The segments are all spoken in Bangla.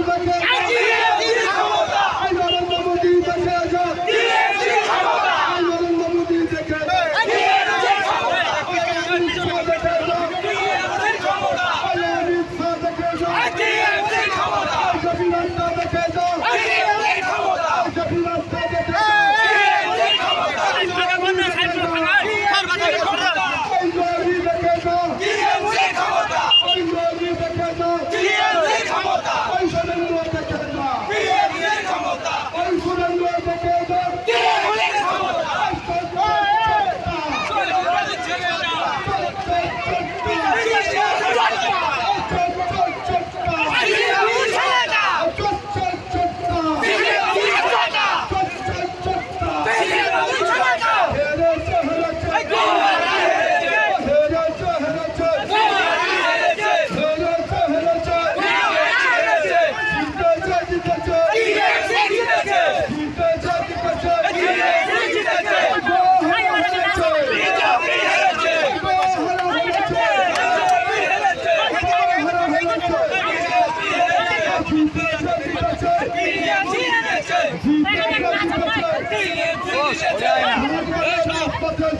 নির্বাচন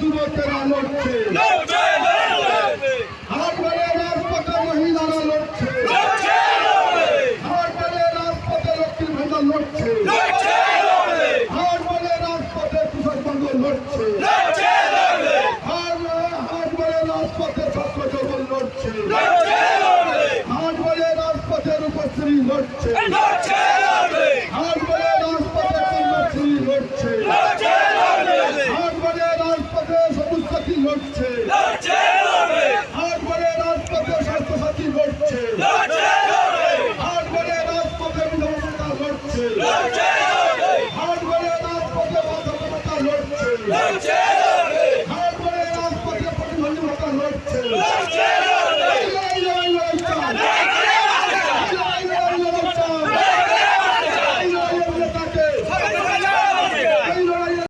যুবকেরা লড়ছে আমার বলে রাজপথে মহিলারা লড়ছে আমার বলে রাজপথে লক্ষ্মীর ভাণ্ডার লড়ছে আমার বলে রাজপথে কৃষক বন্ধু লড়ছে আমার বলে রাজপথে ছাত্র জগল লড়ছে Two.